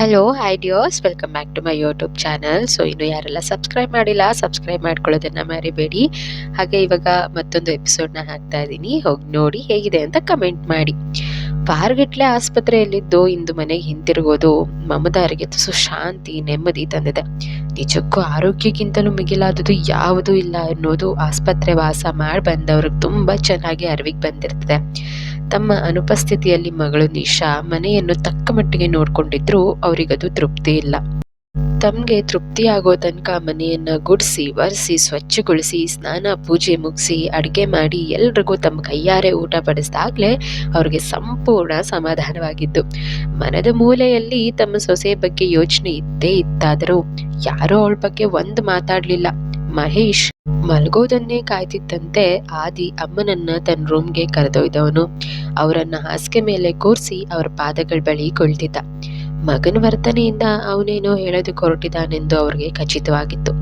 Hello hi ಡಿಯೋಸ್ welcome back to my YouTube channel so ಇನ್ನು ಯಾರೆಲ್ಲ subscribe ಮಾಡಿಲ್ಲ subscribe ಮಾಡ್ಕೊಳ್ಳೋದನ್ನು ಮರಿಬೇಡಿ. ಹಾಗೆ ಇವಾಗ ಮತ್ತೊಂದು ಎಪಿಸೋಡ್ನ ಹಾಕ್ತಾ ಇದ್ದೀನಿ. ಹೋಗಿ ನೋಡಿ ಹೇಗಿದೆ ಅಂತ ಕಮೆಂಟ್ ಮಾಡಿ. ವಾರಗಟ್ಲೆ ಆಸ್ಪತ್ರೆಯಲ್ಲಿದ್ದು ಇಂದು ಮನೆಗೆ ಹಿಂತಿರುಗೋದು ಮಮದಾರಿಗೆ ತುಸು ಶಾಂತಿ, ನೆಮ್ಮದಿ ತಂದಿದೆ. ನಿಜಕ್ಕೂ ಆರೋಗ್ಯಕ್ಕಿಂತಲೂ ಮಿಗಿಲಾದದ್ದು ಯಾವುದೂ ಇಲ್ಲ ಅನ್ನೋದು ಆಸ್ಪತ್ರೆ ವಾಸ ಮಾಡಿ ಬಂದವ್ರಿಗೆ ತುಂಬಾ ಚೆನ್ನಾಗಿ ಅರಿವಿಗೆ ಬಂದಿರ್ತದೆ. ತಮ್ಮ ಅನುಪಸ್ಥಿತಿಯಲ್ಲಿ ಮಗಳು ನಿಶಾ ಮನೆಯನ್ನು ತಕ್ಕ ಮಟ್ಟಿಗೆ ನೋಡ್ಕೊಂಡಿದ್ರು ಅವರಿಗದು ತೃಪ್ತಿ ಇಲ್ಲ. ತಮಗೆ ತೃಪ್ತಿಯಾಗೋ ತನಕ ಮನೆಯನ್ನ ಗುಡಿಸಿ, ಒರೆಸಿ, ಸ್ವಚ್ಛಗೊಳಿಸಿ, ಸ್ನಾನ, ಪೂಜೆ ಮುಗಿಸಿ, ಅಡುಗೆ ಮಾಡಿ ಎಲ್ರಿಗೂ ತಮ್ಮ ಕೈಯಾರೆ ಊಟ ಪಡಿಸಿದಾಗ್ಲೇ ಅವ್ರಿಗೆ ಸಂಪೂರ್ಣ ಸಮಾಧಾನವಾಗಿದ್ದು. ಮನದ ಮೂಲೆಯಲ್ಲಿ ತಮ್ಮ ಸೊಸೆ ಬಗ್ಗೆ ಯೋಚನೆ ಇದ್ದೇ ಇತ್ತಾದರೂ ಯಾರೋ ಅವಳ ಬಗ್ಗೆ ಒಂದು ಮಾತಾಡ್ಲಿಲ್ಲ. ಮಹೇಶ್ ಮಲ್ಗೋದನ್ನೇ ಕಾಯ್ತಿದ್ದಂತೆ ಆದಿ ಅಮ್ಮನನ್ನ ತನ್ನ ರೂಮ್ಗೆ ಕರೆದೊಯ್ದವನು. ಅವರನ್ನ ಹಾಸಿಗೆ ಮೇಲೆ ಕೂರಿಸಿ ಅವರ ಪಾದಗಳ ಬಳಿ ಕುಳಿತಿದ್ದ. ಮಗನ ವರ್ತನೆಯಿಂದ ಅವನೇನೋ ಹೇಳೋದಕ್ಕೆ ಹೊರಟಿದ್ದಾನೆಂದು ಅವ್ರಿಗೆ ಖಚಿತವಾಗಿತ್ತು.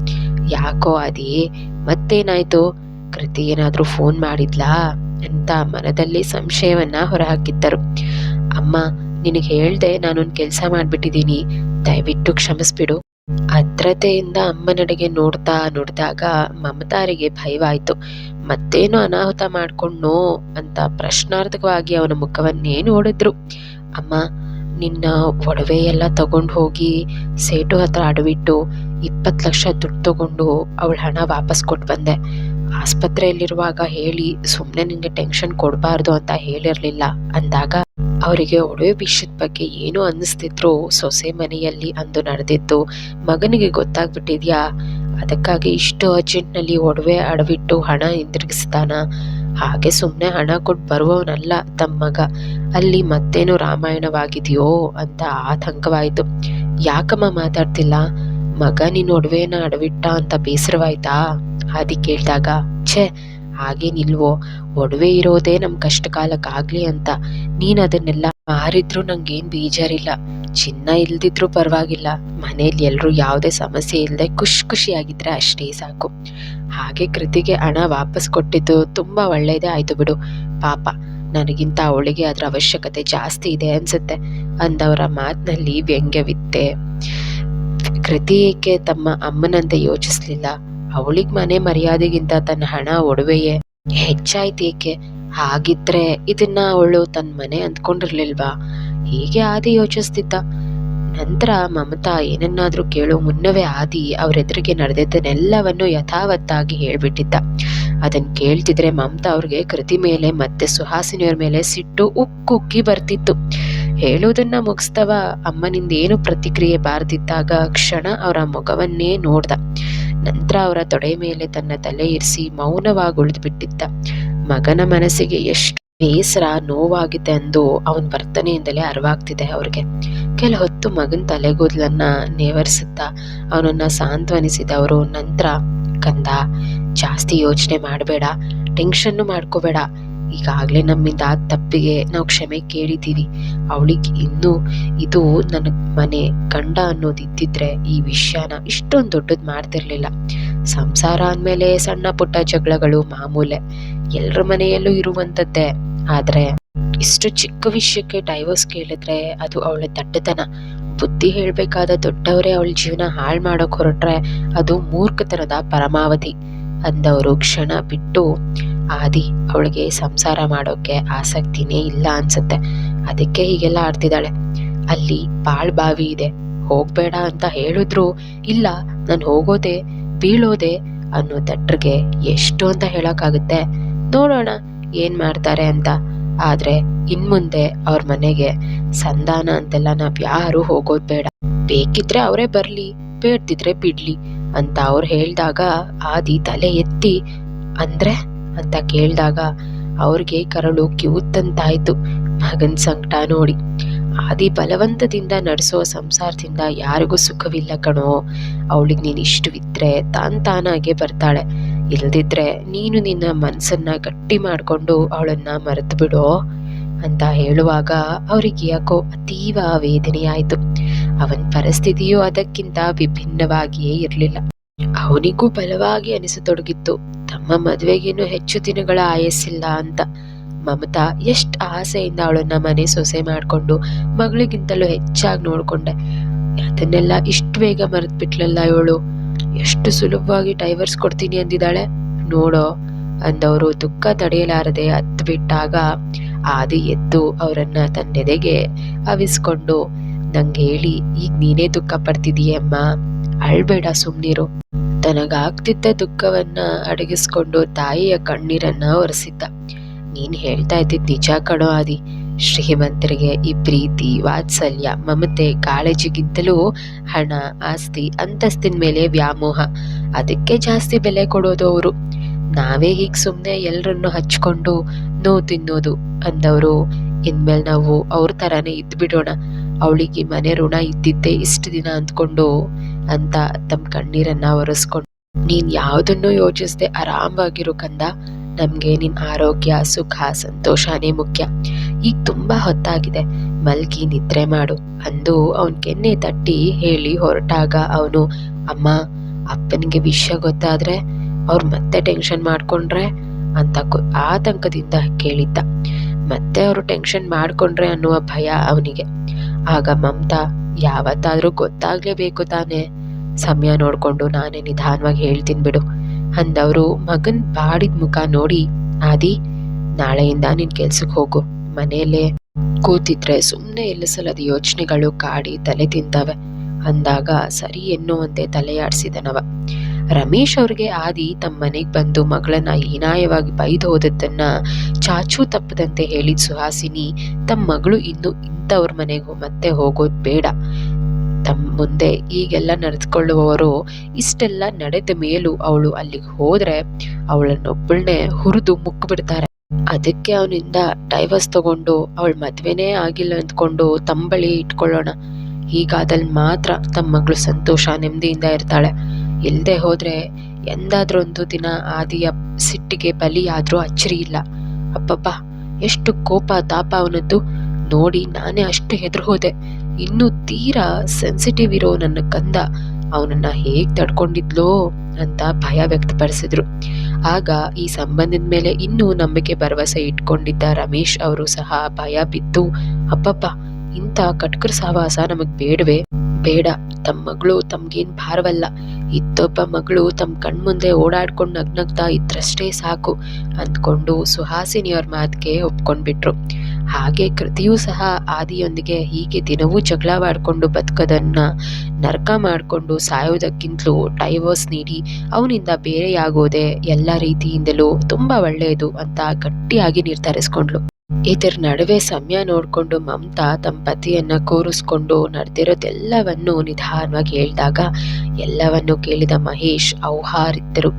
ಯಾಕೋ ಆದಿ, ಮತ್ತೇನಾಯ್ತು? ಕೃತಿ ಏನಾದ್ರೂ ಫೋನ್ ಮಾಡಿದ್ಲಾ? ಅಂತ ಮನದಲ್ಲಿ ಸಂಶಯವನ್ನ ಹೊರಹಾಕಿದ್ದರು. ಅಮ್ಮ, ನಿನಗೆ ಹೇಳ್ದೆ ನಾನೊಂದು ಕೆಲಸ ಮಾಡ್ಬಿಟ್ಟಿದ್ದೀನಿ ದಯವಿಟ್ಟು ಕ್ಷಮಿಸ್ಬಿಡು. ಅದ್ರತೆಯಿಂದ ಅಮ್ಮನಡೆಗೆ ನೋಡ್ತಾ ನೋಡಿದಾಗ ಮಮತಾರಿಗೆ ಭಯವಾಯ್ತು. ಮತ್ತೇನೋ ಅನಾಹುತ ಮಾಡ್ಕೊಂಡ್ನೋ ಅಂತ ಪ್ರಶ್ನಾರ್ಥಕವಾಗಿ ಅವನ ಮುಖವನ್ನೇ ನೋಡಿದ್ರು. ಅಮ್ಮ, ನಿನ್ನ ಒಡವೆ ಎಲ್ಲ ತಗೊಂಡು ಹೋಗಿ ಸೇಟು ಹತ್ರ ಅಡವಿಟ್ಟು ಇಪ್ಪತ್ತು ಲಕ್ಷ ದುಡ್ಡು ತಗೊಂಡು ಅವಳ ಹಣ ವಾಪಸ್ ಕೊಟ್ಟು ಬಂದೆ. ಆಸ್ಪತ್ರೆಯಲ್ಲಿರುವಾಗ ಹೇಳಿ ಸುಮ್ಮನೆ ನಿಂಗೆ ಟೆನ್ಷನ್ ಕೊಡಬಾರ್ದು ಅಂತ ಹೇಳಿರ್ಲಿಲ್ಲ ಅಂದಾಗ ಅವರಿಗೆ ಒಡವೆ ವಿಷಯದ ಬಗ್ಗೆ ಏನು ಅನ್ನಿಸ್ತಿದ್ರು ಸೊಸೆ ಮನೆಯಲ್ಲಿ ಅಂದು ನಡೆದಿತ್ತು. ಮಗನಿಗೆ ಗೊತ್ತಾಗ್ಬಿಟ್ಟಿದ್ಯಾ? ಅದಕ್ಕಾಗಿ ಇಷ್ಟು ಅರ್ಜೆಂಟ್ನಲ್ಲಿ ಒಡವೆ ಅಡವಿಟ್ಟು ಹಣ ಹಿಂದಿರುಗಿಸ್ತಾನ ಹಾಗೆ ಸುಮ್ಮನೆ ಹಣ ಕೊಟ್ಟು ಬರುವವನಲ್ಲ ತಮ್ಮ ಮಗ. ಅಲ್ಲಿ ಮತ್ತೇನು ರಾಮಾಯಣವಾಗಿದೆಯೋ ಅಂತ ಆತಂಕವಾಯಿತು. ಯಾಕಮ್ಮ ಮಾತಾಡ್ತಿಲ್ಲ? ಮಗ ನೀನು ಒಡವೆನ ಅಡವಿಟ್ಟ ಅಂತ ಬೇಸರವಾಯ್ತಾ? ಆದಿ ಕೇಳಿದಾಗ, ಛೇ ಹಾಗೇನಿಲ್ವೋ ಒಡವೆ ಇರೋದೇ ನಮ್ ಕಷ್ಟ ಕಾಲಕ್ಕಾಗ್ಲಿ ಅಂತ. ನೀನು ಅದನ್ನೆಲ್ಲ ಮಾರಿದ್ರು ನಂಗೇನು ಬೇಜಾರಿಲ್ಲ. ಚಿನ್ನ ಇಲ್ದಿದ್ರು ಪರವಾಗಿಲ್ಲ. ಮನೇಲಿ ಎಲ್ಲರೂ ಯಾವುದೇ ಸಮಸ್ಯೆ ಇಲ್ಲದೆ ಖುಷಿ ಖುಷಿಯಾಗಿದ್ರೆ ಅಷ್ಟೇ ಸಾಕು. ಹಾಗೆ ಕೃತಿಗೆ ಹಣ ವಾಪಸ್ ಕೊಟ್ಟಿದ್ದು ತುಂಬಾ ಒಳ್ಳೆಯದೇ ಆಯಿತು ಬಿಡು. ಪಾಪ, ನನಗಿಂತ ಅವಳಿಗೆ ಅದರ ಅವಶ್ಯಕತೆ ಜಾಸ್ತಿ ಇದೆ ಅನ್ಸುತ್ತೆ. ಅಂದವರ ಮಾತಿನಲ್ಲಿ ವ್ಯಂಗ್ಯವಿತ್ತೆ. ಕೃತಿ ಏಕೆ ತಮ್ಮ ಅಮ್ಮನಂತೆ ಯೋಚಿಸ್ಲಿಲ್ಲ? ಅವಳಿಗ್ ಮನೆ ಮರ್ಯಾದೆಗಿಂತ ತನ್ನ ಹಣ ಒಡವೆಯೇ? ಹೆಚ್ಚಾಯ್ತೇಕೆ ಹಾಗಿದ್ರೆ ಇದನ್ನ ಅವಳು ತನ್ನ ಮನೆ ಅಂದ್ಕೊಂಡಿರ್ಲಿಲ್ವಾ? ಹೀಗೆ ಆದಿ ಯೋಚಿಸ್ತಿದ್ದ. ನಂತರ ಮಮತಾ ಏನನ್ನಾದ್ರೂ ಕೇಳೋ ಮುನ್ನವೇ ಆದಿ ಅವರೆದುರಿಗೆ ನಡೆದಿದ್ದನ್ನೆಲ್ಲವನ್ನು ಯಥಾವತ್ತಾಗಿ ಹೇಳ್ಬಿಟ್ಟಿದ್ದ. ಅದನ್ ಕೇಳ್ತಿದ್ರೆ ಮಮತಾ ಅವ್ರಿಗೆ ಕೃತಿ ಮೇಲೆ ಮತ್ತೆ ಸುಹಾಸಿನಿಯವ್ರ ಮೇಲೆ ಸಿಟ್ಟು ಉಕ್ಕುಕ್ಕಿ ಬರ್ತಿತ್ತು. ಹೇಳೋದನ್ನ ಮುಗಿಸ್ತವ ಅಮ್ಮನಿಂದ ಏನು ಪ್ರತಿಕ್ರಿಯೆ ಬಾರದಿದ್ದಾಗ ಕ್ಷಣ ಅವರ ಮುಖವನ್ನೇ ನೋಡ್ದ. ನಂತರ ಅವರ ತೊಡೆ ಮೇಲೆ ತನ್ನ ತಲೆ ಇರಿಸಿ ಮೌನವಾಗಿ ಉಳಿದು ಬಿಟ್ಟಿದ್ದ ಮಗನ ಮನಸ್ಸಿಗೆ ಎಷ್ಟು ಬೇಸರ, ನೋವಾಗಿದೆ ಎಂದು ಅವನ ವರ್ತನೆಯಿಂದಲೇ ಅರಿವಾಗ್ತಿದೆ ಅವ್ರಿಗೆ. ಕೆಲ ಹೊತ್ತು ಮಗನ ತಲೆಗೂದಲನ್ನ ನೇವರಿಸುತ್ತಾ ಅವನನ್ನ ಸಾಂತ್ವನಿಸಿದವರು ನಂತರ ಕಂದ, ಜಾಸ್ತಿ ಯೋಚನೆ ಮಾಡಬೇಡ, ಟೆನ್ಷನ್ನು ಮಾಡ್ಕೋಬೇಡ ಈಗಾಗಲೇ ನಮ್ಮಿಂದ ತಪ್ಪಿಗೆ ನಾವು ಕ್ಷಮೆ ಕೇಳಿದ್ದೀವಿ. ಅವಳಿಗೆ ಇನ್ನೂ ಇದು ನನ್ನ ಮನೆ ಗಂಡ ಅನ್ನೋದು ಇದ್ದಿದ್ರೆ ಈ ವಿಷಯನ ಇಷ್ಟೊಂದು ದೊಡ್ಡದು ಮಾಡ್ತಿರ್ಲಿಲ್ಲ. ಸಂಸಾರ ಅಂದಮೇಲೆ ಸಣ್ಣ ಪುಟ್ಟ ಜಗಳಗಳು ಮಾಮೂಲೆ. ಎಲ್ಲರ ಮನೆಯಲ್ಲೂ ಇರುವಂತದ್ದೇ. ಆದರೆ ಇಷ್ಟು ಚಿಕ್ಕ ವಿಷಯಕ್ಕೆ ಡೈವರ್ಸ್ ಕೇಳಿದ್ರೆ ಅದು ಅವಳ ದಡ್ಡತನ. ಬುದ್ಧಿ ಹೇಳಬೇಕಾದ ದೊಡ್ಡವರೇ ಅವಳ ಜೀವನ ಹಾಳು ಮಾಡೋಕೆ ಹೊರಟ್ರೆ ಅದು ಮೂರ್ಖತನದ ಪರಮಾವಧಿ. ಅಂದವರು ಕ್ಷಣ ಬಿಟ್ಟು ಆದಿ ಅವಳಿಗೆ ಸಂಸಾರ ಮಾಡೋಕೆ ಆಸಕ್ತಿನೇ ಇಲ್ಲ ಅನ್ಸುತ್ತೆ. ಅದಕ್ಕೆ ಹೀಗೆಲ್ಲ ಆಡ್ತಿದ್ದಾಳೆ. ಅಲ್ಲಿ ಬಾವಿ ಇದೆ. ಹೋಗ್ಬೇಡ ಅಂತ ಹೇಳಿದ್ರು, ಇಲ್ಲ, ನಾನು ಹೋಗೋದೆ, ಬೀಳೋದೆ ಅನ್ನೋ ದಟ್ರಿಗೆ ಎಷ್ಟು ಅಂತ ಹೇಳೋಕ್ಕಾಗುತ್ತೆ. ನೋಡೋಣ ಏನ್ ಮಾಡ್ತಾರೆ ಅಂತ. ಆದ್ರೆ ಇನ್ಮುಂದೆ ಅವ್ರ ಮನೆಗೆ ಸಂಧಾನ ಅಂತೆಲ್ಲ ನಾವ್ ಯಾರು ಹೋಗೋದ್ ಬೇಡ. ಬೇಕಿದ್ರೆ ಅವರೇ ಬರ್ಲಿ, ಬೇಡ್ದಿದ್ರೆ ಬಿಡ್ಲಿ. ಅಂತ ಅವ್ರು ಹೇಳಿದಾಗ ಆದಿ ತಲೆ ಎತ್ತಿ, ಅಂದ್ರೆ? ಅಂತ ಕೇಳಿದಾಗ ಅವ್ರಿಗೆ ಕರಳು ಕಿವುತ್ತಂತಾಯ್ತು. ಮಗನ್ ಸಂಕಟ ನೋಡಿ. ಆದಿ ಬಲವಂತದಿಂದ ನಡೆಸೋ ಸಂಸಾರದಿಂದ ಯಾರಿಗೂ ಸುಖವಿಲ್ಲ ಕಣೋ. ಅವಳಿಗೆ ನೀನು ಇಷ್ಟವಿದ್ರೆ ತಾನ್ ತಾನಾಗೆ ಬರ್ತಾಳೆ. ಇಲ್ದಿದ್ರೆ ನೀನು ನಿನ್ನ ಮನಸ್ಸನ್ನ ಗಟ್ಟಿ ಮಾಡ್ಕೊಂಡು ಅವಳನ್ನ ಮರೆತು ಬಿಡೋ ಅಂತ ಹೇಳುವಾಗ ಅವ್ರಿಗೆ ಯಾಕೋ ಅತೀವ ವೇದನೆಯಾಯ್ತು. ಅವನ ಪರಿಸ್ಥಿತಿಯು ಅದಕ್ಕಿಂತ ವಿಭಿನ್ನವಾಗಿಯೇ ಇರಲಿಲ್ಲ. ಅವನಿಗೂ ಬಲವಾಗಿ ಅನಿಸತೊಡಗಿತ್ತು. ತಮ್ಮ ಮದುವೆಗೇನು ಹೆಚ್ಚು ದಿನಗಳ ಆಯಸ್ಸಿಲ್ಲ ಅಂತ. ಮಮತಾ ಎಷ್ಟ್ ಆಸೆಯಿಂದ ಅವಳನ್ನ ಮನೆ ಸೊಸೆ ಮಾಡ್ಕೊಂಡು ಮಗಳಿಗಿಂತಲೂ ಹೆಚ್ಚಾಗಿ ನೋಡ್ಕೊಂಡೆ. ಅದನ್ನೆಲ್ಲ ಇಷ್ಟು ಬೇಗ ಮರೆತ್ಬಿಟ್ಲಲ್ಲ ಇವಳು. ಎಷ್ಟು ಸುಲಭವಾಗಿ ಡೈವರ್ಸ್ ಕೊಡ್ತೀನಿ ಅಂದಿದ್ದಾಳೆ. ನೋಡೋ, ಅಂದವರು ದುಃಖ ತಡೆಯಲಾರದೆ ಹತ್ತು ಬಿಟ್ಟಾಗ ಆದಿ ಎದ್ದು ಅವರನ್ನ ತನ್ನೆದೆಗೆ ಅವಿಸ್ಕೊಂಡು ನಂಗೆ ಹೇಳಿ, ಈಗ ನೀನೇ ದುಃಖ ಪಡ್ತಿದೀಯಮ್ಮ ಅಳ್ಬೇಡ ಸುಮ್ನಿರು. ತನಗಾಗ್ತಿದ್ದ ದುಃಖವನ್ನ ಅಡಗಿಸ್ಕೊಂಡು ತಾಯಿಯ ಕಣ್ಣೀರನ್ನ ಒರೆಸಿದ್ದ. ನೀನ್ ಹೇಳ್ತಾ ಇದ್ದಿದ್ ನಿಜ ಕಣೋ ಆದಿ. ಶ್ರೀಮಂತರಿಗೆ ಈ ಪ್ರೀತಿ, ವಾತ್ಸಲ್ಯ, ಮಮತೆ, ಕಾಳಜಿಗಿಂತಲೂ ಹಣ, ಆಸ್ತಿ, ಅಂತಸ್ತಿನ ಮೇಲೆ ವ್ಯಾಮೋಹ. ಅದಕ್ಕೆ ಜಾಸ್ತಿ ಬೆಲೆ ಕೊಡೋದು ಅವರು. ನಾವೇ ಹೀಗ್ ಸುಮ್ನೆ ಎಲ್ರನ್ನು ಹಚ್ಕೊಂಡು ನೋವು ತಿನ್ನೋದು ಅಂದವರು. ಇನ್ಮೇಲೆ ನಾವು ಅವ್ರ ತರಾನೇ ಇದ್ಬಿಡೋಣ. ಅವಳಿಗೆ ಮನೆ ಋಣ ಇದ್ದಿದ್ದೆ ಇಷ್ಟು ದಿನ ಅಂದ್ಕೊಂಡು ಅಂತ ತಮ್ಮ ಕಣ್ಣೀರನ್ನ ಒರೆಸ್ಕೊಂಡು, ನೀನ್ ಯಾವುದನ್ನು ಯೋಚಿಸ್ದೆ ಆರಾಮಾಗಿರು ಕಂದ. ನಮ್ಗೆ ನಿನ್ ಆರೋಗ್ಯ, ಸುಖ, ಸಂತೋಷನೇ ಮುಖ್ಯ. ಈಗ ತುಂಬಾ ಹೊತ್ತಾಗಿದೆ. ಮಲ್ಗಿ ನಿದ್ರೆ ಮಾಡು. ಅಂದು ಅವನ್ ಕೆನ್ನೆ ತಟ್ಟಿ ಹೇಳಿ ಹೊರಟಾಗ ಅವನು, ಅಮ್ಮ, ಅಪ್ಪನಿಗೆ ವಿಷಯ ಗೊತ್ತಾದ್ರೆ ಅವ್ರು ಮತ್ತೆ ಟೆನ್ಷನ್ ಮಾಡ್ಕೊಂಡ್ರೆ? ಅಂತ ಆತಂಕದಿಂದ ಕೇಳಿದ್ದ. ಮತ್ತೆ ಅವರು ಟೆನ್ಷನ್ ಮಾಡ್ಕೊಂಡ್ರೆ ಅನ್ನುವ ಭಯ ಅವನಿಗೆ. ಆಗ ಮಮತಾ, ಯಾವತ್ತಾದ್ರೂ ಗೊತ್ತಾಗ್ಲೇಬೇಕು ತಾನೇ. ಸಮಯ ನೋಡ್ಕೊಂಡು ನಾನೇ ನಿಧಾನವಾಗಿ ಹೇಳ್ತೀನಿ ಬಿಡು. ಅಂದವರು ಮಗನ್ ಬಾಡಿದ ಮುಖ ನೋಡಿ, ಆದಿ, ನಾಳೆಯಿಂದ ನಿನ್ ಕೆಲ್ಸಕ್ಕೆ ಹೋಗು. ಮನೆಯಲ್ಲೇ ಕೂತಿದ್ರೆ ಸುಮ್ಮನೆ ಎಲ್ಲ ಸಲದ ಯೋಚನೆಗಳು ಕಾಡಿ ತಲೆ ತಿಂತವೆ. ಅಂದಾಗ, ಸರಿ ಎನ್ನುವಂತೆ ತಲೆಯಾಡ್ಸಿದನವ. ರಮೇಶ್ ಅವ್ರಿಗೆ ಆದಿ ತಮ್ಮ ಮನೆಗೆ ಬಂದು ಮಗಳನ್ನ ಹೀನಾಯವಾಗಿ ಬೈದು ಹೋದದ್ದನ್ನ ಚಾಚು ತಪ್ಪದಂತೆ ಹೇಳಿದ ಸುಹಾಸಿನಿ ತಮ್ಮ ಮಗಳು ಇನ್ನು ಇಂಥವ್ರ ಮನೆಗೂ ಮತ್ತೆ ಹೋಗೋದು ಬೇಡ. ತಮ್ಮ ಮುಂದೆ ಈಗೆಲ್ಲ ನಡೆದುಕೊಳ್ಳುವವರು ಇಷ್ಟೆಲ್ಲ ನಡೆದ ಮೇಲೂ ಅವಳು ಅಲ್ಲಿಗೆ ಹೋದ್ರೆ ಅವಳನ್ನೊಬ್ಬಳನ್ನೇ ಹುರಿದು ಮುಕ್ಬಿಡ್ತಾರೆ. ಅದಕ್ಕೆ ಅವನಿಂದ ಡೈವರ್ಸ್ ತಗೊಂಡು ಅವಳ ಮದ್ವೆನೇ ಆಗಿಲ್ಲ ಅಂದ್ಕೊಂಡು ತಂಬಳಿ ಇಟ್ಕೊಳ್ಳೋಣ. ಹೀಗಾದಲ್ಲಿ ಮಾತ್ರ ತಮ್ಮ ಮಗಳು ಸಂತೋಷ ನೆಮ್ಮದಿಯಿಂದ ಇರ್ತಾಳೆ. ಇಲ್ದೆ ಹೋದರೆ ಎಂದಾದ್ರೂ ಒಂದು ದಿನ ಆದಿಯ ಸಿಟ್ಟಿಗೆ ಬಲಿಯಾದರೂ ಅಚ್ಚರಿ ಇಲ್ಲ. ಅಪ್ಪಪ್ಪ ಎಷ್ಟು ಕೋಪ ತಾಪ ಅವನದ್ದು. ನೋಡಿ ನಾನೇ ಅಷ್ಟು ಹೆದರು ಹೋದೆ. ಇನ್ನು ತೀರಾ ಸೆನ್ಸಿಟಿವ್ ಇರೋ ನನ್ನ ಕಂದ ಅವನನ್ನ ಹೇಗೆ ತಡ್ಕೊಂಡಿದ್ಲೋ ಅಂತ ಭಯ ವ್ಯಕ್ತಪಡಿಸಿದ್ರು. ಆಗ ಈ ಸಂಬಂಧದ ಮೇಲೆ ಇನ್ನೂ ನಂಬಿಕೆ ಭರವಸೆ ಇಟ್ಕೊಂಡಿದ್ದ ರಮೇಶ್ ಅವರು ಸಹ ಭಯ ಬಿದ್ದು ಅಪ್ಪಪ್ಪ ಇಂಥ ಕಟ್ಕರ ಸಹವಾಸ ನಮಗ್ ಬೇಡವೇ. ಬೇಡ. ತಮ್ಮ ಮಗಳು ತಮ್ಗೇನ್ ಭಾರವಲ್ಲ. ಇತ್ತೊಬ್ಬ ಮಗಳು ತಮ್ಮ ಕಣ್ಮುಂದೆ ಓಡಾಡ್ಕೊಂಡು ನಗ್ನಗ್ತಾ ಇದ್ರಷ್ಟೇ ಸಾಕು ಅಂದ್ಕೊಂಡು ಸುಹಾಸಿನಿಯವ್ರ ಮಾತಿಗೆ ಒಪ್ಕೊಂಡ್ಬಿಟ್ರು. ಹಾಗೆ ಕೃತಿಯೂ ಸಹ ಆದಿಯೊಂದಿಗೆ ಹೀಗೆ ದಿನವೂ ಜಗಳವಾಡ್ಕೊಂಡು ಬದುಕೋದನ್ನ ನರಕ ಮಾಡ್ಕೊಂಡು ಸಾಯೋದಕ್ಕಿಂತಲೂ ಡೈವರ್ಸ್ ನೀಡಿ ಅವನಿಂದ ಬೇರೆಯಾಗೋದೆ ಎಲ್ಲ ರೀತಿಯಿಂದಲೂ ತುಂಬಾ ಒಳ್ಳೆಯದು ಅಂತ ಗಟ್ಟಿಯಾಗಿ ನಿರ್ಧರಿಸ್ಕೊಂಡ್ಲು ಇದರ ನಡುವೆ ಸಮಯ ನೋಡ್ಕೊಂಡು ಮಮತಾ ತಮ್ಮ ಪತಿಯನ್ನು ಕೂರಿಸ್ಕೊಂಡು ನಡೆದಿರೋದೆಲ್ಲವನ್ನು ನಿಧಾನವಾಗಿ ಹೇಳಿದಾಗ ಎಲ್ಲವನ್ನು ಕೇಳಿದ ಮಹೇಶ್ ಔಹಾರಿದ್ದರು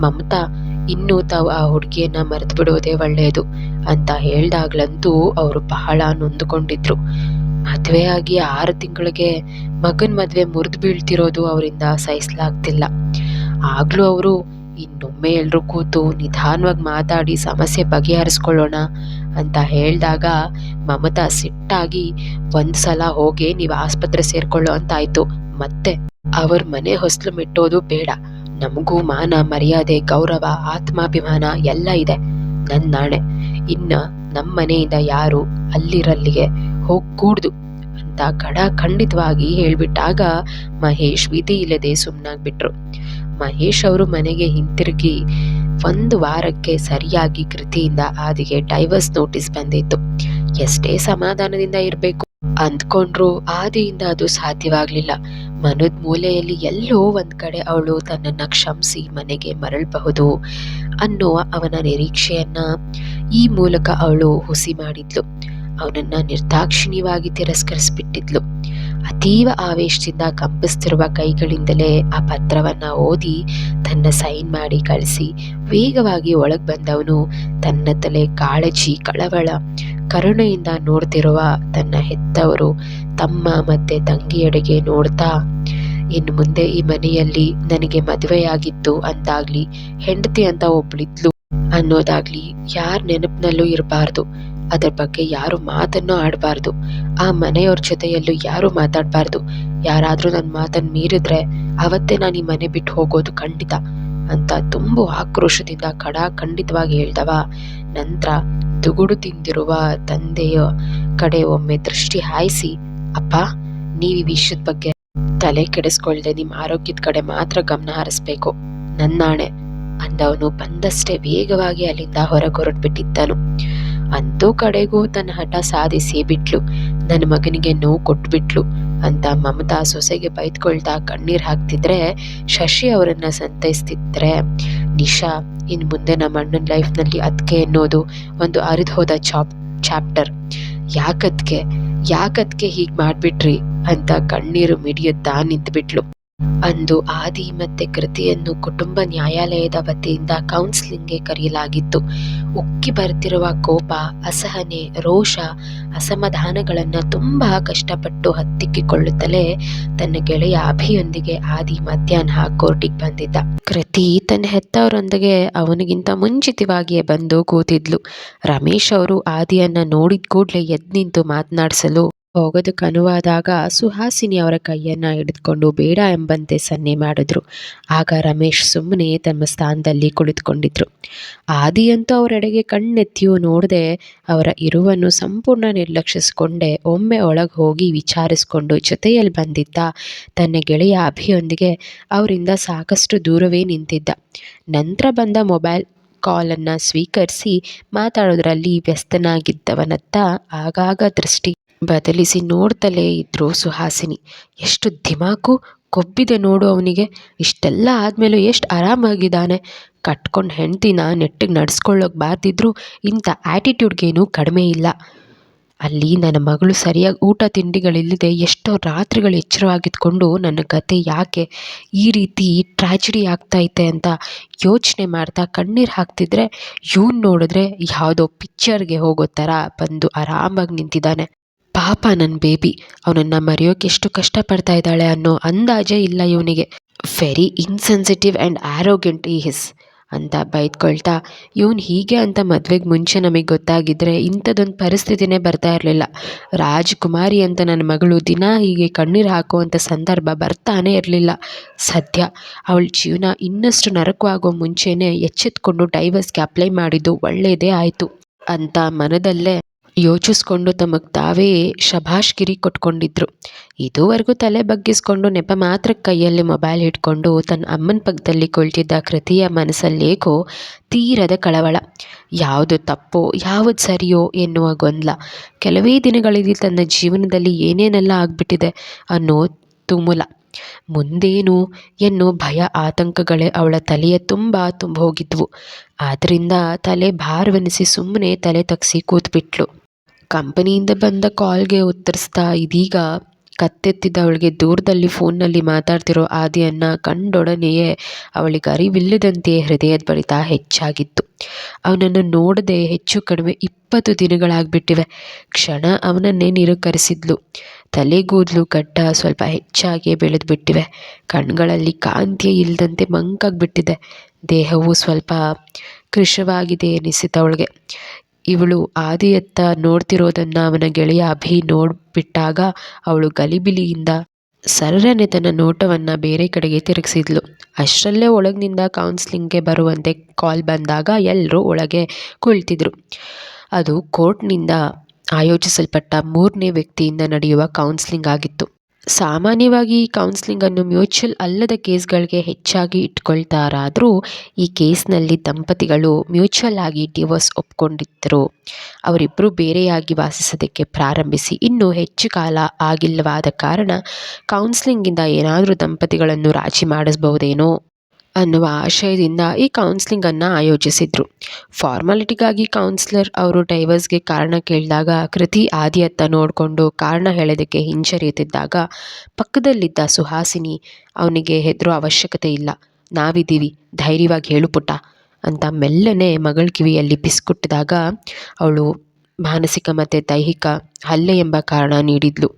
ಮಮತಾ, ಇನ್ನೂ ತಾವು ಆ ಹುಡುಗಿಯನ್ನ ಮರೆತು ಬಿಡುವುದೇ ಒಳ್ಳೆಯದು ಅಂತ ಹೇಳ್ದಾಗ್ಲಂತೂ ಅವರು ಬಹಳ ನೊಂದುಕೊಂಡಿದ್ರು. ಮದುವೆಯಾಗಿ ಆರು ತಿಂಗಳಿಗೆ ಮಗನ ಮದುವೆ ಮುರಿದು ಬೀಳ್ತಿರೋದು ಅವರಿಂದ ಸಹಿಸಲಾಗ್ತಿಲ್ಲ. ಆಗಲೂ ಅವರು ಇನ್ನೊಮ್ಮೆ ಎಲ್ರೂ ಕೂತು ನಿಧಾನವಾಗಿ ಮಾತಾಡಿ ಸಮಸ್ಯೆ ಬಗೆಹರಿಸ್ಕೊಳ್ಳೋಣ ಅಂತ ಹೇಳಿದಾಗ ಮಮತಾ ಸಿಟ್ಟಾಗಿ ಒಂದ್ ಸಲ ಹೋಗಿ ನೀವು ಆಸ್ಪತ್ರೆ ಸೇರ್ಕೊಳ್ಳೋ ಅಂತ ಆಯ್ತು. ಮತ್ತೆ ಅವ್ರ ಮನೆ ಹೊಸಲು ಮೆಟ್ಟೋದು ಬೇಡ. ನಮಗೂ ಮಾನ, ಮರ್ಯಾದೆ, ಗೌರವ, ಆತ್ಮಾಭಿಮಾನ ಎಲ್ಲ ಇದೆ. ನನ್ನ ನಾಣೆ. ಇನ್ನ ನಮ್ಮ ಮನೆಯಿಂದ ಯಾರು ಅಲ್ಲಿರಲ್ಲಿಗೆ ಹೋಗ್ ಕೂಡ್ದು ಅಂತ ಕಡ ಖಂಡಿತವಾಗಿ ಹೇಳ್ಬಿಟ್ಟಾಗ ಮಹೇಶ್ ವಿಧಿ ಇಲ್ಲದೆ ಸುಮ್ನಾಗ್ಬಿಟ್ರು. ಮಹೇಶ್ ಅವರು ಮನೆಗೆ ಹಿಂತಿರುಗಿ ಒಂದು ವಾರಕ್ಕೆ ಸರಿಯಾಗಿ ಕೃತಿಯಿಂದ ಆದಿಗೆ ಡೈವರ್ಸ್ ನೋಟಿಸ್ ಬಂದಿತ್ತು. ಎಷ್ಟೇ ಸಮಾಧಾನದಿಂದ ಇರಬೇಕು. ಅಂದ್ಕೊಂಡ್ರು ಆದಿಯಿಂದ ಅದು ಸಾಧ್ಯವಾಗ್ಲಿಲ್ಲ. ಮನದ್ ಮೂಲೆಯಲ್ಲಿ ಎಲ್ಲೋ ಒಂದ್ ಕಡೆ ಅವಳು ತನ್ನನ್ನ ಕ್ಷಮಿಸಿ ಮನೆಗೆ ಮರಳಬಹುದು ಅನ್ನುವ ಅವನ ನಿರೀಕ್ಷೆಯನ್ನ ಈ ಮೂಲಕ ಅವಳು ಹುಸಿ ಮಾಡಿದ್ಲು. ಅವನನ್ನ ನಿರ್ದಾಕ್ಷಿಣ್ಯವಾಗಿ ತಿರಸ್ಕರಿಸ್ಬಿಟ್ಟಿದ್ಲು. ಅತೀವ ಆವೇಶದಿಂದ ಕಂಪಿಸ್ತಿರುವ ಕೈಗಳಿಂದಲೇ ಆ ಪತ್ರವನ್ನ ಓದಿ ತನ್ನ ಸೈನ್ ಮಾಡಿ ಕಳಿಸಿ, ವೇಗವಾಗಿ ಒಳಗೆ ಬಂದವನು ತನ್ನ ತಲೆ ಕಾಳಜಿ, ಕಳವಳ, ಕರುಣೆಯಿಂದ ನೋಡ್ತಿರುವ ತನ್ನ ಹೆತ್ತವರು ತಮ್ಮ ಮತ್ತೆ ತಂಗಿಯಡೆಗೆ ನೋಡ್ತಾ, ಇನ್ನು ಮುಂದೆ ಈ ಮನೆಯಲ್ಲಿ ನನಗೆ ಮದುವೆಯಾಗಿತ್ತು ಅಂತಾಗ್ಲಿ ಹೆಂಡತಿ ಅಂತ ಒಬ್ಳಿದ್ಲು ಅನ್ನೋದಾಗ್ಲಿ ಯಾರ ನೆನಪಿನಲ್ಲೂ ಇರಬಾರ್ದು. ಅದರ ಬಗ್ಗೆ ಯಾರು ಮಾತನ್ನು ಆಡಬಾರ್ದು. ಆ ಮನೆಯವ್ರ ಜೊತೆಯಲ್ಲೂ ಯಾರು ಮಾತಾಡಬಾರ್ದು. ಯಾರಾದರೂ ನನ್ನ ಮಾತನ್ನ ಮೀರಿದ್ರೆ ಅವತ್ತೇ ನಾನು ಈ ಮನೆ ಬಿಟ್ಟು ಹೋಗೋದು ಖಂಡಿತ ಅಂತ ತುಂಬು ಆಕ್ರೋಶದಿಂದ ಕಡಾ ಖಂಡಿತವಾಗಿ ಹೇಳ್ದವ. ನಂತರ ದುಗುಡು ತಿಂದಿರುವ ತಂದೆಯ ಕಡೆ ಒಮ್ಮೆ ದೃಷ್ಟಿ ಹಾಯಿಸಿ, ಅಪ್ಪ, ನೀವು ಈ ವಿಷಯದ ಬಗ್ಗೆ ತಲೆ ಕೆಡಿಸ್ಕೊಳ್ದೆ ನಿಮ್ಮ ಆರೋಗ್ಯದ ಕಡೆ ಮಾತ್ರ ಗಮನ ಹರಿಸ್ಬೇಕು. ನನ್ನಾಣೆ ಅಂದವನು ಬಂದಷ್ಟೇ ವೇಗವಾಗಿ ಅಲ್ಲಿಂದ ಹೊರಗೆ ಹೊರಟ್ಬಿಟ್ಟಿದ್ದನು ಅಂತೂ ಕಡೆಗೂ ತನ್ನ ಹಠ ಸಾಧಿಸಿ ಬಿಟ್ಲು. ನನ್ನ ಮಗನಿಗೆ ನೋವು ಕೊಟ್ಬಿಟ್ಲು ಅಂತ ಮಮತಾ ಸೊಸೆಗೆ ಬೈದ್ಕೊಳ್ತಾ ಕಣ್ಣೀರು ಹಾಕ್ತಿದ್ರೆ ಶಶಿ ಅವರನ್ನ ಸಂತೈಸ್ತಿದ್ರೆ, ನಿಶಾ ಇನ್ನು ಮುಂದೆ ನಮ್ಮ ಅಣ್ಣನ ಲೈಫ್ನಲ್ಲಿ ಅದಕ್ಕೆ ಅನ್ನೋದು ಒಂದು ಅರಿದು ಹೋದ ಚಾಪ್, ಚಾಪ್ಟರ್. ಯಾಕದ್ಕೆ ಯಾಕದ್ಕೆ ಹೀಗೆ ಮಾಡಿಬಿಟ್ರಿ? ಅಂತ ಕಣ್ಣೀರು ಮಿಡಿಯುತ್ತಾ ನಿಂತುಬಿಟ್ಲು. ಅಂದು ಆದಿ ಮತ್ತೆ ಕೃತಿಯನ್ನು ಕುಟುಂಬ ನ್ಯಾಯಾಲಯದ ವತಿಯಿಂದ ಕೌನ್ಸಿಲಿಂಗ್ಗೆ ಕರೆಯಲಾಗಿತ್ತು. ಉಕ್ಕಿ ಬರ್ತಿರುವ ಕೋಪ, ಅಸಹನೆ, ರೋಷ, ಅಸಮಾಧಾನಗಳನ್ನ ತುಂಬಾ ಕಷ್ಟಪಟ್ಟು ಹತ್ತಿಕ್ಕಿಕೊಳ್ಳುತ್ತಲೇ ತನ್ನ ಗೆಳೆಯ ಅಭಿಯೊಂದಿಗೆ ಆದಿ ಮಧ್ಯಾಹ್ನ ಕೋರ್ಟಿಗೆ ಬಂದಿದ್ದ. ಕೃತಿ ತನ್ನ ಹೆತ್ತವರೊಂದಿಗೆ ಅವನಿಗಿಂತ ಮುಂಚಿತವಾಗಿಯೇ ಬಂದು ಕೂತಿದ್ಲು. ರಮೇಶ್ ಅವರು ಆದಿಯನ್ನ ನೋಡಿದ ಕೂಡಲೇ ಎದ್ದು ನಿಂತು ಮಾತನಾಡಿಸಲು ಹೋಗೋದಕ್ಕೆ ಅನುವಾದಾಗ ಸುಹಾಸಿನಿ ಅವರ ಕೈಯನ್ನ ಹಿಡಿದುಕೊಂಡು ಬೇಡ ಎಂಬಂತೆ ಸನ್ನೆ ಮಾಡಿದ್ರು. ಆಗ ರಮೇಶ್ ಸುಮ್ಮನೆ ತಮ್ಮ ಸ್ಥಾನದಲ್ಲಿ ಕುಳಿತುಕೊಂಡಿದ್ರು. ಆದಿಯಂತೂ ಅವರೆಡೆಗೆ ಕಣ್ಣೆತ್ತಿಯೂ ನೋಡದೆ ಅವರ ಇರುವನ್ನು ಸಂಪೂರ್ಣ ನಿರ್ಲಕ್ಷಿಸಿಕೊಂಡೆ ಒಮ್ಮೆ ಒಳಗೆ ಹೋಗಿ ವಿಚಾರಿಸಿಕೊಂಡು ಜೊತೆಯಲ್ಲಿ ಬಂದಿದ್ದ ತನ್ನ ಗೆಳೆಯ ಅಭಿಯೊಂದಿಗೆ ಅವರಿಂದ ಸಾಕಷ್ಟು ದೂರವೇ ನಿಂತಿದ್ದ. ನಂತರ ಬಂದ ಮೊಬೈಲ್ ಕಾಲನ್ನು ಸ್ವೀಕರಿಸಿ ಮಾತಾಡೋದ್ರಲ್ಲಿ ವ್ಯಸ್ತನಾಗಿದ್ದವನತ್ತ ಆಗಾಗ ದೃಷ್ಟಿ ಬದಲಿಸಿ ನೋಡ್ತಲೇ ಇದ್ರು ಸುಹಾಸಿನಿ. ಎಷ್ಟು ದಿಮಾಕು ಕೊಬ್ಬಿದೆ ನೋಡು ಅವನಿಗೆ. ಇಷ್ಟೆಲ್ಲ ಆದಮೇಲೂ ಎಷ್ಟು ಆರಾಮಾಗಿದ್ದಾನೆ. ಕಟ್ಕೊಂಡು ಹೆಂಡ್ತಿನ ನೆಟ್ಟಿಗೆ ನಡ್ಸ್ಕೊಳ್ಳೋಕೆ ಬಾರ್ದಿದ್ರು ಇಂಥ ಆ್ಯಟಿಟ್ಯೂಡ್ಗೇನು ಕಡಿಮೆ ಇಲ್ಲ. ಅಲ್ಲಿ ನನ್ನ ಮಗಳು ಸರಿಯಾಗಿ ಊಟ ತಿಂಡಿಗಳಿಲ್ಲದೆ ಎಷ್ಟೋ ರಾತ್ರಿಗಳು ಎಚ್ಚರವಾಗಿದ್ಕೊಂಡು ನನ್ನ ಕತೆ ಯಾಕೆ ಈ ರೀತಿ ಟ್ರ್ಯಾಜಿಡಿ ಆಗ್ತೈತೆ ಅಂತ ಯೋಚನೆ ಮಾಡ್ತಾ ಕಣ್ಣೀರು ಹಾಕ್ತಿದ್ರೆ ಇವ್ನು ನೋಡಿದ್ರೆ ಯಾವುದೋ ಪಿಕ್ಚರ್ಗೆ ಹೋಗೋ ಥರ ಬಂದು ಆರಾಮಾಗಿ ನಿಂತಿದ್ದಾನೆ. ಪಾಪ ನನ್ನ ಬೇಬಿ, ಅವನನ್ನು ಮರೆಯೋಕೆ ಎಷ್ಟು ಕಷ್ಟಪಡ್ತಾ ಇದ್ದಾಳೆ ಅನ್ನೋ ಅಂದಾಜೇ ಇಲ್ಲ ಇವನಿಗೆ. ವೆರಿ ಇನ್ಸೆನ್ಸಿಟಿವ್ ಆ್ಯಂಡ್ ಆರೋಗ್ಯಂಟ್ ಈ ಹಿಸ್ ಅಂತ ಬೈದ್ಕೊಳ್ತಾ, ಇವನು ಹೀಗೆ ಅಂತ ಮದುವೆಗೆ ಮುಂಚೆ ನಮಗೆ ಗೊತ್ತಾಗಿದ್ದರೆ ಇಂಥದ್ದೊಂದು ಪರಿಸ್ಥಿತಿನೇ ಬರ್ತಾ ಇರಲಿಲ್ಲ. ರಾಜ್ಕುಮಾರಿ ಅಂತ ನನ್ನ ಮಗಳು ದಿನ ಹೀಗೆ ಕಣ್ಣೀರು ಹಾಕುವಂಥ ಸಂದರ್ಭ ಬರ್ತಾನೆ ಇರಲಿಲ್ಲ. ಸದ್ಯ ಅವಳ ಜೀವನ ಇನ್ನಷ್ಟು ನರಕವಾಗೋ ಮುಂಚೆನೇ ಎಚ್ಚೆತ್ಕೊಂಡು ಡೈವರ್ಸ್ಗೆ ಅಪ್ಲೈ ಮಾಡಿದ್ದು ಒಳ್ಳೆಯದೇ ಆಯಿತು, ಅಂತ ಮನದಲ್ಲೇ ಯೋಚಿಸ್ಕೊಂಡು ತಮಗೆ ತಾವೇ ಶಭಾಷ್ಗಿರಿ ಕೊಟ್ಕೊಂಡಿದ್ರು. ಇದುವರೆಗೂ ತಲೆ ಬಗ್ಗಿಸ್ಕೊಂಡು ನೆಪ ಮಾತ್ರ ಕೈಯಲ್ಲಿ ಮೊಬೈಲ್ ಹಿಡ್ಕೊಂಡು ತನ್ನ ಅಮ್ಮನ ಪಕ್ಕದಲ್ಲಿ ಕುಳಿತಿದ್ದ ಕೃತಿಯ ಮನಸ್ಸಲ್ಲೇಕೋ ತೀರದ ಕಳವಳ. ಯಾವುದು ತಪ್ಪೋ, ಯಾವುದು ಸರಿಯೋ ಎನ್ನುವ ಗೊಂದಲ. ಕೆಲವೇ ದಿನಗಳಲ್ಲಿ ತನ್ನ ಜೀವನದಲ್ಲಿ ಏನೇನೆಲ್ಲ ಆಗ್ಬಿಟ್ಟಿದೆ ಅನ್ನೋ ತುಮುಲ. ಮುಂದೇನು ಎನ್ನು ಭಯ ಆತಂಕಗಳೇ ಅವಳ ತಲೆಯ ತುಂಬ ತುಂಬ ಹೋಗಿದ್ವು ಆದ್ದರಿಂದ ತಲೆ ಭಾರವೆನಿಸಿ ಸುಮ್ಮನೆ ತಲೆ ತಗ್ಸಿ ಕೂತ್ಬಿಟ್ಲು. ಕಂಪನಿಯಿಂದ ಬಂದ ಕಾಲ್ಗೆ ಉತ್ತರಿಸ್ತಾ ಇದೀಗ ಕತ್ತೆತ್ತಿದ್ದ ಅವಳಿಗೆ ದೂರದಲ್ಲಿ ಫೋನ್ನಲ್ಲಿ ಮಾತಾಡ್ತಿರೋ ಆದಿಯನ್ನ ಕಂಡೊಡನೆಯೇ ಅವಳಿಗೆ ಅರಿವಿಲ್ಲದಂತೆಯೇ ಹೃದಯದ ಬಡಿತ ಹೆಚ್ಚಾಗಿತ್ತು. ಅವನನ್ನು ನೋಡದೆ ಹೆಚ್ಚು ಕಡಿಮೆ ಇಪ್ಪತ್ತು ದಿನಗಳಾಗ್ಬಿಟ್ಟಿವೆ. ಕ್ಷಣ ಅವನನ್ನೇ ನಿರಾಕರಿಸಿದ್ಲು. ತಲೆಗೂದಲು ಗಡ್ಡ ಸ್ವಲ್ಪ ಹೆಚ್ಚಾಗಿಯೇ ಬೆಳೆದು ಬಿಟ್ಟಿವೆ ಕಣ್ಗಳಲ್ಲಿ ಕಾಂತಿಯೇ ಇಲ್ಲದಂತೆ ಮಂಕಾಗಿಬಿಟ್ಟಿದೆ. ದೇಹವು ಸ್ವಲ್ಪ ಕೃಶವಾಗಿದೆ ಎನಿಸಿತವಳಿಗೆ ಇವಳು ಆದಿಯತ್ತ ನೋಡ್ತಿರೋದನ್ನ ಅವನ ಗೆಳೆಯ ಅಭಿ ನೋಡ್ಬಿಟ್ಟಾಗ ಅವಳು ಗಲಿಬಿಲಿಯಿಂದ ಸರ್ರನೆ ತನ್ನ ನೋಟವನ್ನು ಬೇರೆ ಕಡೆಗೆ ತಿರುಗಿಸಿದ್ಲು. ಅಷ್ಟರಲ್ಲೇ ಒಳಗಿನಿಂದ ಕೌನ್ಸ್ಲಿಂಗ್ಗೆ ಬರುವಂತೆ ಕಾಲ್ ಬಂದಾಗ ಎಲ್ಲರೂ ಒಳಗೆ ಕುಳಿತಿದ್ರು. ಅದು ಕೋರ್ಟ್ನಿಂದ ಆಯೋಜಿಸಲ್ಪಟ್ಟ ಮೂರನೇ ವ್ಯಕ್ತಿಯಿಂದ ನಡೆಯುವ ಕೌನ್ಸ್ಲಿಂಗ್ ಆಗಿತ್ತು. ಸಾಮಾನ್ಯವಾಗಿ ಕೌನ್ಸಿಲಿಂಗನ್ನು ಮ್ಯೂಚುವಲ್ ಅಲ್ಲದ ಕೇಸ್ಗಳಿಗೆ ಹೆಚ್ಚಾಗಿ ಇಟ್ಕೊಳ್ತಾರಾದರೂ ಈ ಕೇಸ್ನಲ್ಲಿ ದಂಪತಿಗಳು ಮ್ಯೂಚುವಲ್ ಆಗಿ ಡಿವೋರ್ಸ್ ಒಪ್ಕೊಂಡಿದ್ದರು ಅವರಿಬ್ಬರು ಬೇರೆಯಾಗಿ ವಾಸಿಸೋದಕ್ಕೆ ಪ್ರಾರಂಭಿಸಿ. ಇನ್ನೂ ಹೆಚ್ಚು ಕಾಲ ಆಗಿಲ್ಲವಾದ ಕಾರಣ ಕೌನ್ಸಿಲಿಂಗಿಂದ ಏನಾದರೂ ದಂಪತಿಗಳನ್ನು ರಾಜಿ ಮಾಡಿಸ್ಬಹುದೇನೋ? ಅನ್ನುವ ಆಶಯದಿಂದ ಈ ಕೌನ್ಸಿಲಿಂಗನ್ನು ಆಯೋಜಿಸಿದ್ರು. ಫಾರ್ಮಾಲಿಟಿಗಾಗಿ ಕೌನ್ಸಿಲರ್ ಅವರು ಡೈವರ್ಸ್ಗೆ ಕಾರಣ ಕೇಳಿದಾಗ ಕೃತಿ ಆದಿಯತ್ತ ನೋಡಿಕೊಂಡು ಕಾರಣ ಹೇಳೋದಕ್ಕೆ ಹಿಂಜರಿಯುತ್ತಿದ್ದಾಗ ಪಕ್ಕದಲ್ಲಿದ್ದ ಸುಹಾಸಿನಿ ಅವನಿಗೆ ಹೆದರೋ ಅವಶ್ಯಕತೆ ಇಲ್ಲ. ನಾವಿದ್ದೀವಿ, ಧೈರ್ಯವಾಗಿ ಹೇಳು ಅಂತ ಮೆಲ್ಲನೆ ಮಗಳ ಕಿವಿಯಲ್ಲಿ ಬಿಸ್ಕುಟ್ಟಿದಾಗ ಅವಳು ಮಾನಸಿಕ ಮತ್ತು ದೈಹಿಕ ಹಲ್ಲೆ ಎಂಬ ಕಾರಣ ನೀಡಿದ್ಲು.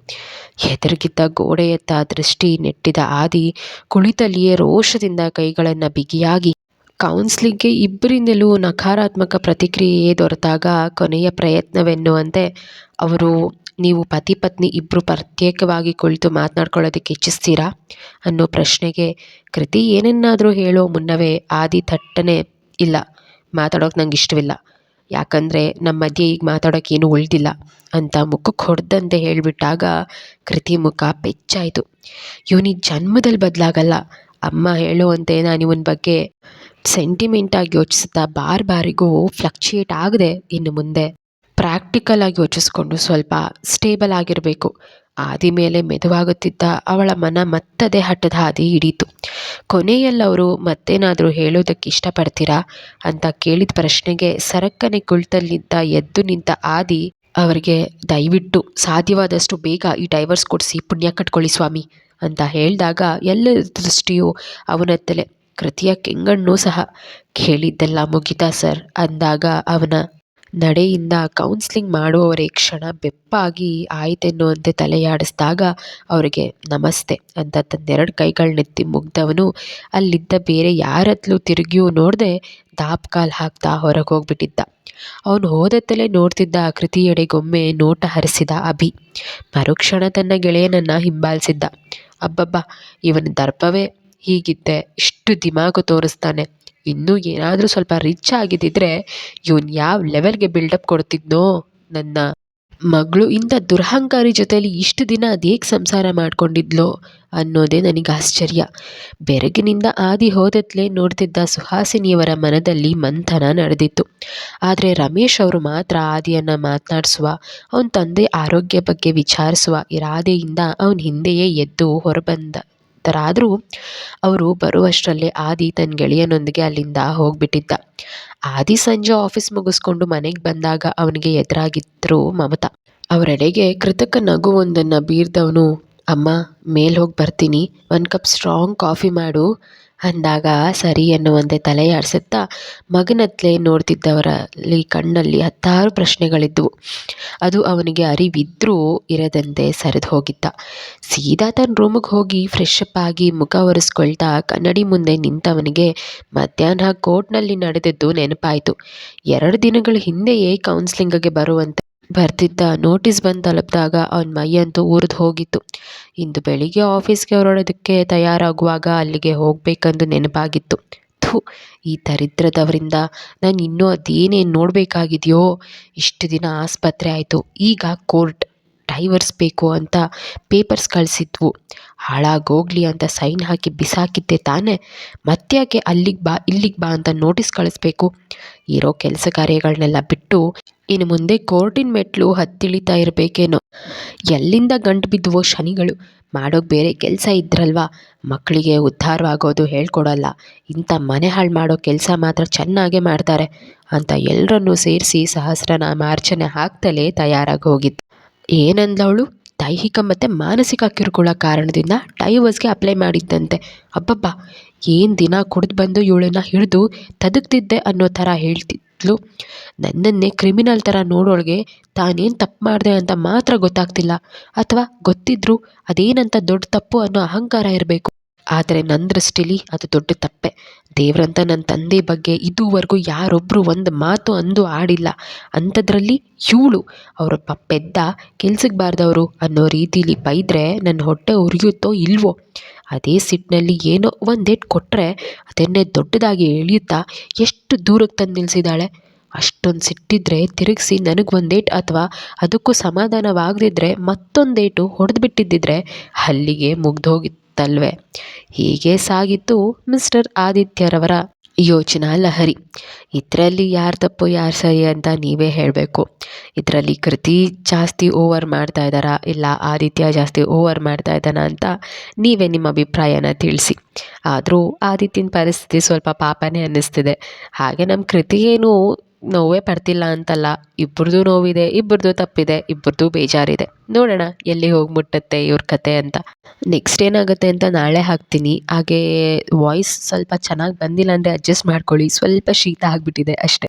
ಎದುರಿಗಿದ್ದ ಗೋಡೆಯತ್ತ ದೃಷ್ಟಿ ನೆಟ್ಟಿದ ಆದಿ ಕುಳಿತಲ್ಲಿಯೇ ರೋಷದಿಂದ ಕೈಗಳನ್ನು ಬಿಗಿಯಾಗಿ ಕೌನ್ಸ್ಲಿಂಗ್ಗೆ ಇಬ್ಬರಿಂದಲೂ ನಕಾರಾತ್ಮಕ ಪ್ರತಿಕ್ರಿಯೆಯೇ ದೊರೆತಾಗ ಕೊನೆಯ ಪ್ರಯತ್ನವೆನ್ನುವಂತೆ ಅವರು, ನೀವು ಪತಿ ಪತ್ನಿ ಇಬ್ಬರು ಪ್ರತ್ಯೇಕವಾಗಿ ಕುಳಿತು ಮಾತನಾಡ್ಕೊಳ್ಳೋದಕ್ಕೆ ಇಚ್ಛಿಸ್ತೀರಾ? ಅನ್ನೋ ಪ್ರಶ್ನೆಗೆ, ಕೃತಿ ಏನನ್ನಾದರೂ ಹೇಳೋ ಮುನ್ನವೇ ಆದಿ ಥಟ್ಟನೆ ಇಲ್ಲ. ಮಾತಾಡೋಕೆ ನಂಗೆ ಇಷ್ಟವಿಲ್ಲ. ಯಾಕಂದರೆ ನಮ್ಮ ಮಧ್ಯೆ ಈಗ ಮಾತಾಡೋಕೆ ಏನೂ ಉಳಿದಿಲ್ಲ ಅಂತ ಮುಖಕ್ಕೆ ಹೊಡೆದಂತೆ ಹೇಳಿಬಿಟ್ಟಾಗ ಕೃತಿ ಮುಖ ಬೆಚ್ಚಾಯಿತು. ಇವನಿಗೆ ಜನ್ಮದಲ್ಲಿ ಬದಲಾಗಲ್ಲ. ಅಮ್ಮ ಹೇಳುವಂತೆ ನಾನು ಇವನ ಬಗ್ಗೆ ಸೆಂಟಿಮೆಂಟಾಗಿ ಯೋಚಿಸುತ್ತಾ ಬಾರ್ ಬಾರಿಗೂ ಫ್ಲಕ್ಚುಯೇಟ್ ಆಗದೆ ಇನ್ನು ಮುಂದೆ. ಪ್ರಾಕ್ಟಿಕಲ್ ಆಗಿ ಯೋಚಿಸ್ಕೊಂಡು ಸ್ವಲ್ಪ ಸ್ಟೇಬಲ್ ಆಗಿರಬೇಕು. ಆದಿ ಮೇಲೆ ಮೆದುವಾಗುತ್ತಿದ್ದ ಅವಳ ಮನ ಮತ್ತದೇ ಹಠದ ಹಾದಿ ಹಿಡೀತು. ಕೊನೆಯಲ್ಲವರು ಮತ್ತೇನಾದರೂ ಹೇಳೋದಕ್ಕೆ ಇಷ್ಟಪಡ್ತೀರಾ? ಅಂತ ಕೇಳಿದ ಪ್ರಶ್ನೆಗೆ ಸರಕ್ಕನೆ ಕುಳಿತಲ್ಲಿದ್ದ ಎದ್ದು ನಿಂತ ಆದಿ ಅವರಿಗೆ, ದಯವಿಟ್ಟು, ಸಾಧ್ಯವಾದಷ್ಟು ಬೇಗ ಈ ಡೈವರ್ಸ್ ಕೊಡಿಸಿ, ಪುಣ್ಯ ಕಟ್ಕೊಳ್ಳಿ ಸ್ವಾಮಿ ಅಂತ ಹೇಳಿದಾಗ ಎಲ್ಲ ದೃಷ್ಟಿಯು ಅವನತ್ತಲೆ, ಕೃತಿಯ ಕೆಂಗಣ್ಣು ಸಹ ಕೇಳಿದ್ದೆಲ್ಲ ಮುಗಿತಾ ಸರ್ ಅಂದಾಗ ಅವನ ನಡೆಯಿಂದ ಕೌನ್ಸಿಲಿಂಗ್ ಮಾಡುವವರೇ ಕ್ಷಣ ಬೆಪ್ಪಾಗಿ ಆಯ್ತೆನ್ನುವಂತೆ ತಲೆಯಾಡಿಸಿದಾಗ ಅವರಿಗೆ ನಮಸ್ತೆ ಅಂತ ತನ್ನೆರಡು ಕೈಗಳನ್ನೆತ್ತಿ ಮುಗ್ದವನು, ಅಲ್ಲಿದ್ದ ಬೇರೆ ಯಾರತ್ಲೂ ತಿರುಗಿಯೂ ನೋಡದೆ ದಾಪ್ಕಾಲ್ ಹಾಕ್ತಾ ಹೊರಗೆ ಹೋಗ್ಬಿಟ್ಟಿದ್ದ. ಅವನು ಹೋದತ್ತಲೇ ನೋಡ್ತಿದ್ದ ಕೃತಿಯೆಡೆಗೊಮ್ಮೆ ನೋಟ ಹರಿಸಿದ ಅಭಿ. ಮರುಕ್ಷಣ ತನ್ನ ಗೆಳೆಯನನ್ನು ಹಿಂಬಾಲಿಸಿದ್ದ. ಅಬ್ಬಬ್ಬ, ಇವನ ದರ್ಪವೇ? ಹೀಗಿದ್ದೆ ಇಷ್ಟು ದಿಮಾಗು ತೋರಿಸ್ತಾನೆ. ಇನ್ನೂ ಏನಾದರೂ ಸ್ವಲ್ಪ ರಿಚ್ ಆಗಿದ್ದಿದ್ರೆ ಇವನು ಯಾವ ಲೆವೆಲ್ಗೆ ಬಿಲ್ಡಪ್ ಕೊಡ್ತಿದ್ನೋ ನನ್ನ ಮಗಳು ಇಂಥ ದುರಹಂಕಾರಿ ಜೊತೆಯಲ್ಲಿ ಇಷ್ಟು ದಿನ ಅದೇಕೆ ಸಂಸಾರ ಮಾಡ್ಕೊಂಡಿದ್ಲೋ ಅನ್ನೋದೇ ನನಗೆ ಆಶ್ಚರ್ಯ. ಬೆರಗಿನಿಂದ ಆದಿ ಹೋದತ್ಲೇ ನೋಡ್ತಿದ್ದ ಸುಹಾಸಿನಿಯವರ ಮನದಲ್ಲಿ ಮಂಥನ ನಡೆದಿತ್ತು. ಆದರೆ ರಮೇಶ್ ಅವರು ಮಾತ್ರ ಆದಿಯನ್ನು ಮಾತನಾಡಿಸುವ, ಅವನ ತಂದೆ ಆರೋಗ್ಯ ಬಗ್ಗೆ ವಿಚಾರಿಸುವ ಇರಾದೆಯಿಂದ ಅವನ ಹಿಂದೆಯೇ ಎದ್ದು ಹೊರಬಂದ. ತರಾದರೂ ಅವರು ಬರುವಷ್ಟರಲ್ಲೇ ಆದಿ ತನ್ನ ಗೆಳೆಯನೊಂದಿಗೆ ಅಲ್ಲಿಂದ ಹೋಗ್ಬಿಟ್ಟಿದ್ದ. ಆದಿ ಸಂಜೆ ಆಫೀಸ್ ಮುಗಿಸ್ಕೊಂಡು ಮನೆಗೆ ಬಂದಾಗ ಅವನಿಗೆ ಎದುರಾಗಿದ್ರು ಮಮತಾ. ಅವರೆಡೆಗೆ ಕೃತಕ ನಗುವೊಂದನ್ನು ಬೀರ್ದವನು, ಅಮ್ಮ ಮೇಲೆ ಹೋಗಿ ಬರ್ತೀನಿ. ಒಂದು ಕಪ್ ಸ್ಟ್ರಾಂಗ್ ಕಾಫಿ ಮಾಡು. ಅಂದಾಗ ಸರಿ ಎನ್ನುವಂತೆ ತಲೆಯಾಡಿಸುತ್ತಾ ಮಗನತ್ಲೆ ನೋಡ್ತಿದ್ದವರಲ್ಲಿ ಕಣ್ಣಲ್ಲಿ ಹತ್ತಾರು ಪ್ರಶ್ನೆಗಳಿದ್ದವು ಅದು ಅವನಿಗೆ ಅರಿವಿದ್ರೂ ಇರದಂತೆ ಸರಿದು ಹೋಗಿದ್ದ. ಸೀದಾ ತನ್ನ ರೂಮಿಗೆ ಹೋಗಿ ಫ್ರೆಶ್ ಅಪ್ ಆಗಿ ಮುಖ ಒರೆಸ್ಕೊಳ್ತಾ ಕನ್ನಡಿ ಮುಂದೆ ನಿಂತವನಿಗೆ ಮಧ್ಯಾಹ್ನ ಕೋರ್ಟ್ನಲ್ಲಿ ನಡೆದದ್ದು ನೆನಪಾಯಿತು. ಎರಡು ದಿನಗಳ ಹಿಂದೆಯೇ ಕೌನ್ಸ್ಲಿಂಗ್ಗೆ ಬರುವಂತೆ ಬರ್ತಿದ್ದ ನೋಟಿಸ್ ಬಂದು ತಲುಪಿದಾಗ ಅವನ ಮೈಯಂತೂ ಉರಿದು ಹೋಗಿತ್ತು. ಇಂದು ಬೆಳಿಗ್ಗೆ ಆಫೀಸ್ಗೆ ಹೊರಡೋದಕ್ಕೆ ತಯಾರಾಗುವಾಗ ಅಲ್ಲಿಗೆ ಹೋಗಬೇಕಂದು ನೆನಪಾಗಿತ್ತು. ಥು, ಈ ದರಿದ್ರದವರಿಂದ ನಾನು ಇನ್ನೂ ಅದೇನೇನು ನೋಡಬೇಕಾಗಿದೆಯೋ? ಇಷ್ಟು ದಿನ ಆಸ್ಪತ್ರೆ ಆಯಿತು. ಈಗ ಕೋರ್ಟ್ ಡೈವರ್ಸ್ ಬೇಕು ಅಂತ ಪೇಪರ್ಸ್ ಕಳಿಸಿದ್ವು. ಹಾಳಾಗೋಗ್ಲಿ ಅಂತ ಸೈನ್ ಹಾಕಿ ಬಿಸಾಕಿದ್ದೆ ತಾನೇ. ಮತ್ತ್ಯಾಕೆ ಅಲ್ಲಿಗೆ ಬಾ, ಇಲ್ಲಿಗೆ ಬಾ ಅಂತ ನೋಟಿಸ್ ಕಳಿಸ್ಬೇಕು? ಇರೋ ಕೆಲಸ ಕಾರ್ಯಗಳನ್ನೆಲ್ಲ ಬಿಟ್ಟು ಇನ್ನು ಮುಂದೆ ಕೋರ್ಟಿನ ಮೆಟ್ಲು ಹತ್ತಿಳಿತಾ ಇರಬೇಕೇನೋ. ಎಲ್ಲಿಂದ ಗಂಟು ಬಿದ್ದುವೋ ಶನಿಗಳು. ಮಾಡೋಕೆ ಬೇರೆ ಕೆಲಸ ಇದ್ರಲ್ವಾ? ಮಕ್ಕಳಿಗೆ ಉದ್ಧಾರವಾಗೋದು ಹೇಳ್ಕೊಡಲ್ಲ. ಇಂಥ ಮನೆ ಹಾಳು ಮಾಡೋ ಕೆಲಸ ಮಾತ್ರ ಚೆನ್ನಾಗೇ ಮಾಡ್ತಾರೆ. ಅಂತ ಎಲ್ಲರನ್ನೂ ಸೇರಿಸಿ ಸಹಸ್ರನಾಮಾರ್ಚನೆ ಹಾಕ್ತಲೇ ತಯಾರಾಗಿ ಹೋಗಿದ್ದು. ಏನಂದವಳು ದೈಹಿಕ ಮತ್ತು ಮಾನಸಿಕ ಕಿರುಕುಳ ಕಾರಣದಿಂದ ಡೈವರ್ಸ್ಗೆ ಅಪ್ಲೈ ಮಾಡಿದ್ದಂತೆ. ಅಬ್ಬಬ್ಬ! ಏನು ದಿನ ಕುಡಿದು ಬಂದು ಇವಳನ್ನ ಹಿಡಿದು ತದಕ್ತಿದ್ದೆ ಅನ್ನೋ ಥರ ಹೇಳ್ತಿದ್ಲು ನನ್ನನ್ನೇ ಕ್ರಿಮಿನಲ್ ಥರ ನೋಡೋಳಿಗೆ ತಾನೇನು ತಪ್ಪು ಮಾಡಿದೆ ಅಂತ ಮಾತ್ರ ಗೊತ್ತಾಗ್ತಿಲ್ಲ. ಅಥವಾ ಗೊತ್ತಿದ್ರೂ ಅದೇನಂತ ದೊಡ್ಡ ತಪ್ಪು ಅನ್ನೋ ಅಹಂಕಾರ ಇರಬೇಕು. ಆದರೆ ನನ್ನ ದೃಷ್ಟಿಲಿ ಅದು ದೊಡ್ಡ ತಪ್ಪೆ. ದೇವ್ರಂತ ನನ್ನ ತಂದೆ ಬಗ್ಗೆ ಇದುವರೆಗೂ ಯಾರೊಬ್ಬರು ಒಂದು ಮಾತು ಅಂದು ಆಡಿಲ್ಲ. ಅಂಥದ್ರಲ್ಲಿ ಇವಳು, ಅವರ ಪೆದ್ದ ಕೆಲ್ಸಕ್ಕೆ ಬಾರ್ದವರು ಅನ್ನೋ ರೀತಿಲಿ ಬೈದರೆ ನನ್ನ ಹೊಟ್ಟೆ ಉರಿಯುತ್ತೋ ಇಲ್ವೋ? ಅದೇ ಸಿಟ್ಟಿನಲ್ಲಿ ಏನೋ ಒಂದೇಟ್ ಕೊಟ್ಟರೆ ಅದನ್ನೇ ದೊಡ್ಡದಾಗಿ ಎಳೆಯುತ್ತಾ ಎಷ್ಟು ದೂರಕ್ಕೆ ತಂದು ನಿಲ್ಲಿಸಿದಾಳೆ ಅಷ್ಟೊಂದು ಸಿಟ್ಟಿದ್ರೆ ತಿರುಗಿಸಿ ನನಗೆ ಒಂದೇಟು ಅಥವಾ ಅದಕ್ಕೂ ಸಮಾಧಾನವಾಗದಿದ್ದರೆ ಮತ್ತೊಂದೇಟು ಹೊಡೆದು ಬಿಟ್ಟಿದ್ದಿದ್ರೆ ಅಲ್ಲಿಗೆ ಮುಗ್ದೋಗಿತ್ತಲ್ವೇ? ಹೀಗೆ ಸಾಗಿತ್ತು ಮಿಸ್ಟರ್ ಆದಿತ್ಯರವರ ಯೋಚನಾ ಲಹರಿ. ಇದರಲ್ಲಿ ಯಾರು ತಪ್ಪು, ಯಾರು ಸರಿ ಅಂತ ನೀವೇ ಹೇಳಬೇಕು. ಇದರಲ್ಲಿ ಕೃತಿ ಜಾಸ್ತಿ ಓವರ್ ಮಾಡ್ತಾ ಇದ್ದಾರಾ? ಇಲ್ಲ, ಆದಿತ್ಯ ಜಾಸ್ತಿ ಓವರ್ ಮಾಡ್ತಾ ಇದ್ದಾನ ಅಂತ ನೀವೇ ನಿಮ್ಮ ಅಭಿಪ್ರಾಯನ ತಿಳಿಸಿ. ಆದರೂ ಆದಿತ್ಯನ ಪರಿಸ್ಥಿತಿ ಸ್ವಲ್ಪ ಪಾಪನೇ ಅನ್ನಿಸ್ತಿದೆ. ಹಾಗೆ ನಮ್ಮ ಕೃತಿ ಏನು ನೋವೇ ಪಡ್ತಿಲ್ಲ ಅಂತಲ್ಲ. ಇಬ್ಬರದು ನೋವಿದೆ ಇಬ್ಬರದು ತಪ್ಪಿದೆ ಇಬ್ಬರದು ಬೇಜಾರಿದೆ. ನೋಡೋಣ ಎಲ್ಲಿ ಹೋಗಿ ಮುಟ್ಟುತ್ತೆ ಇವ್ರ ಕತೆ ಅಂತ. ನೆಕ್ಸ್ಟ್ ಏನಾಗುತ್ತೆ ಅಂತ ನಾಳೆ ಹಾಕ್ತೀನಿ. ಹಾಗೆ ವಾಯ್ಸ್ ಸ್ವಲ್ಪ ಚೆನ್ನಾಗಿ ಬಂದಿಲ್ಲ ಅಂದರೆ ಅಡ್ಜಸ್ಟ್ ಮಾಡ್ಕೊಳ್ಳಿ. ಸ್ವಲ್ಪ ಶೀತ ಆಗಿಬಿಟ್ಟಿದೆ ಅಷ್ಟೇ.